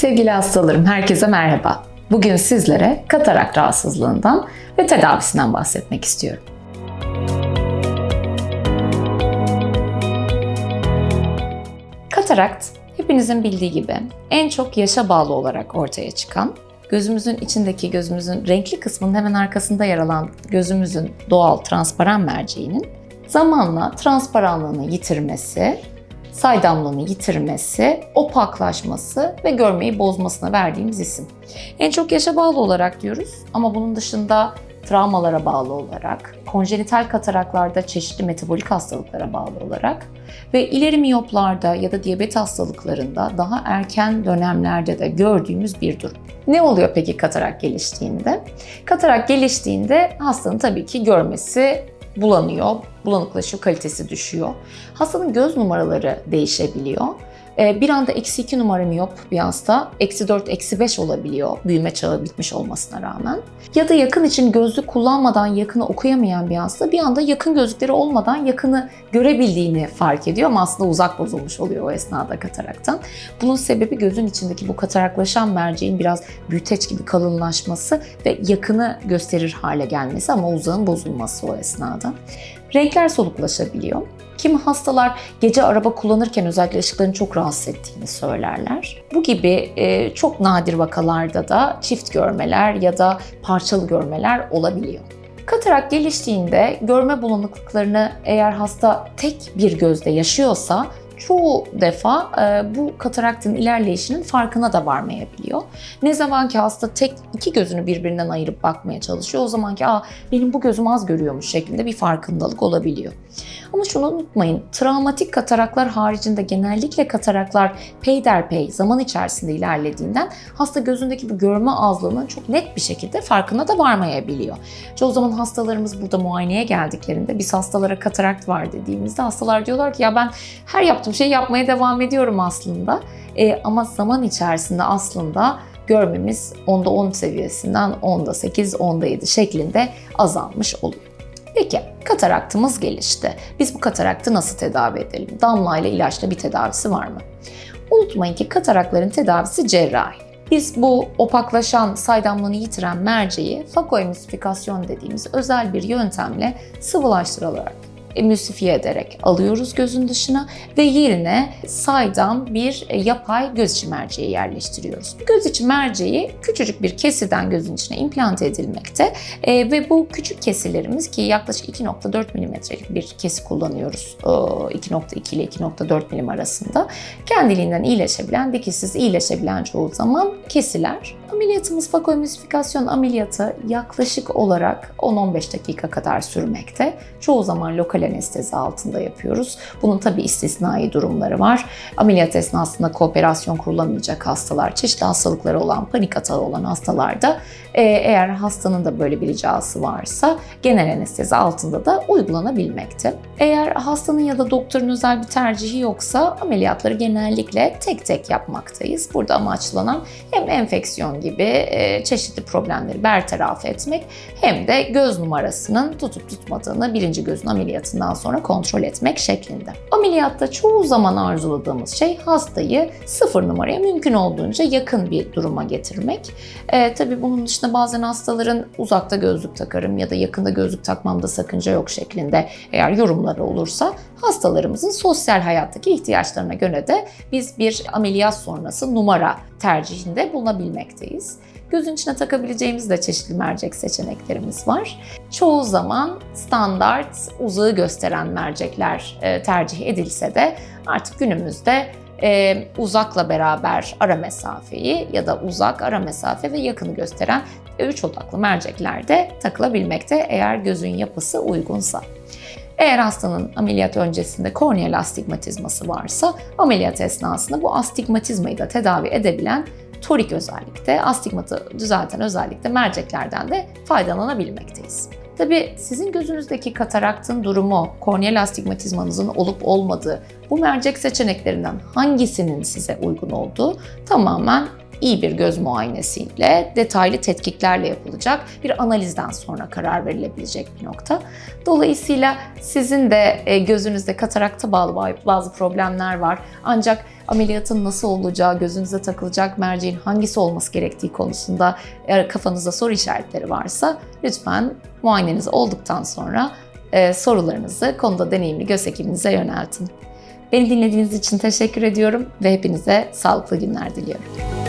Sevgili hastalarım, herkese merhaba. Bugün sizlere katarak rahatsızlığından ve tedavisinden bahsetmek istiyorum. Katarakt, hepinizin bildiği gibi en çok yaşa bağlı olarak ortaya çıkan, gözümüzün içindeki gözümüzün renkli kısmının hemen arkasında yer alan gözümüzün doğal transparan merceğinin zamanla transparanlığını yitirmesi, saydamlığını yitirmesi, opaklaşması ve görmeyi bozmasına verdiğimiz isim. En çok yaşa bağlı olarak diyoruz ama bunun dışında travmalara bağlı olarak, konjenital kataraklarda çeşitli metabolik hastalıklara bağlı olarak ve ileri miyoplarda ya da diyabet hastalıklarında daha erken dönemlerde de gördüğümüz bir durum. Ne oluyor peki katarak geliştiğinde? Katarak geliştiğinde hastanın tabii ki görmesi bulanıyor, bulanıklaşıyor, kalitesi düşüyor. Hastanın göz numaraları değişebiliyor. Ee, Bir anda eksi 2 numara miyop bir hasta, eksi 4, eksi 5 olabiliyor büyüme çağı bitmiş olmasına rağmen. Ya da yakın için gözlük kullanmadan yakını okuyamayan bir hasta bir anda yakın gözlükleri olmadan yakını görebildiğini fark ediyor ama aslında uzak bozulmuş oluyor o esnada kataraktan. Bunun sebebi gözün içindeki bu kataraklaşan merceğin biraz büyüteç gibi kalınlaşması ve yakını gösterir hale gelmesi ama uzağın bozulması o esnada. Renkler soluklaşabiliyor. Kimi hastalar gece araba kullanırken özellikle ışıkların çok rahatsız ettiğini söylerler. Bu gibi e, çok nadir vakalarda da çift görmeler ya da parçalı görmeler olabiliyor. Katarak geliştiğinde görme bulanıklıklarını eğer hasta tek bir gözde yaşıyorsa çoğu defa e, bu kataraktın ilerleyişinin farkına da varmayabiliyor. Ne zaman ki hasta tek iki gözünü birbirinden ayırıp bakmaya çalışıyor o zaman ki Aa, benim bu gözüm az görüyormuş şeklinde bir farkındalık olabiliyor. Ama şunu unutmayın, travmatik kataraklar haricinde genellikle kataraklar peyderpey zaman içerisinde ilerlediğinden hasta gözündeki bu görme azlığının çok net bir şekilde farkına da varmayabiliyor. Çoğu zaman hastalarımız burada muayeneye geldiklerinde biz hastalara katarakt var dediğimizde hastalar diyorlar ki ya ben her yaptığım şeyi yapmaya devam ediyorum aslında. E, ama zaman içerisinde aslında görmemiz onda 10 seviyesinden onda 8, onda 7 şeklinde azalmış oluyor. Peki kataraktımız gelişti. Biz bu kataraktı nasıl tedavi edelim? Damla ile ilaçla bir tedavisi var mı? Unutmayın ki katarakların tedavisi cerrahi. Biz bu opaklaşan, saydamlığını yitiren merceği fakoemülsifikasyon dediğimiz özel bir yöntemle sıvılaştırılarak emülsifiye ederek alıyoruz gözün dışına ve yerine saydam bir e, yapay göz içi merceği yerleştiriyoruz. Göz içi merceği küçücük bir kesiden gözün içine implant edilmekte E, ve bu küçük kesilerimiz ki yaklaşık 2.4 milimetrelik bir kesi kullanıyoruz e, 2.2 ile 2.4 milim arasında kendiliğinden iyileşebilen, dikişsiz iyileşebilen çoğu zaman kesiler. Ameliyatımız fakoemülsifikasyon ameliyatı yaklaşık olarak 10-15 dakika kadar sürmekte. Çoğu zaman lokal anestezi altında yapıyoruz. Bunun tabii istisnai durumları var. Ameliyat esnasında kooperasyon kurulamayacak hastalar, çeşitli hastalıkları olan, panik atağı olan hastalarda e, eğer hastanın da böyle bir ricası varsa genel anestezi altında da uygulanabilmekte. Eğer hastanın ya da doktorun özel bir tercihi yoksa ameliyatları genellikle tek tek yapmaktayız. Burada amaçlanan hem enfeksiyon gibi e, çeşitli problemleri bertaraf etmek hem de göz numarasının tutup tutmadığını birinci gözün ameliyatından sonra kontrol etmek şeklinde. Ameliyatta çoğu zaman arzuladığımız şey hastayı sıfır numaraya mümkün olduğunca yakın bir duruma getirmek. E, tabii bunun dışında bazen hastaların uzakta gözlük takarım ya da yakında gözlük takmamda sakınca yok şeklinde eğer yorumları olursa hastalarımızın sosyal hayattaki ihtiyaçlarına göre de biz bir ameliyat sonrası numara tercihinde bulunabilmekteyiz. Gözün içine takabileceğimiz de çeşitli mercek seçeneklerimiz var. Çoğu zaman standart uzağı gösteren mercekler e, tercih edilse de artık günümüzde e, uzakla beraber ara mesafeyi ya da uzak ara mesafe ve yakını gösteren 3 odaklı mercekler de takılabilmekte eğer gözün yapısı uygunsa. Eğer hastanın ameliyat öncesinde korneal astigmatizması varsa ameliyat esnasında bu astigmatizmayı da tedavi edebilen torik özellikte, astigmatı düzelten özellikle merceklerden de faydalanabilmekteyiz. Tabii sizin gözünüzdeki kataraktın durumu, korneal astigmatizmanızın olup olmadığı, bu mercek seçeneklerinden hangisinin size uygun olduğu tamamen iyi bir göz muayenesiyle, detaylı tetkiklerle yapılacak bir analizden sonra karar verilebilecek bir nokta. Dolayısıyla sizin de e, gözünüzde katarakta bağlı bazı problemler var. Ancak ameliyatın nasıl olacağı, gözünüze takılacak merceğin hangisi olması gerektiği konusunda kafanızda soru işaretleri varsa lütfen muayeneniz olduktan sonra e, sorularınızı konuda deneyimli göz hekiminize yöneltin. Beni dinlediğiniz için teşekkür ediyorum ve hepinize sağlıklı günler diliyorum.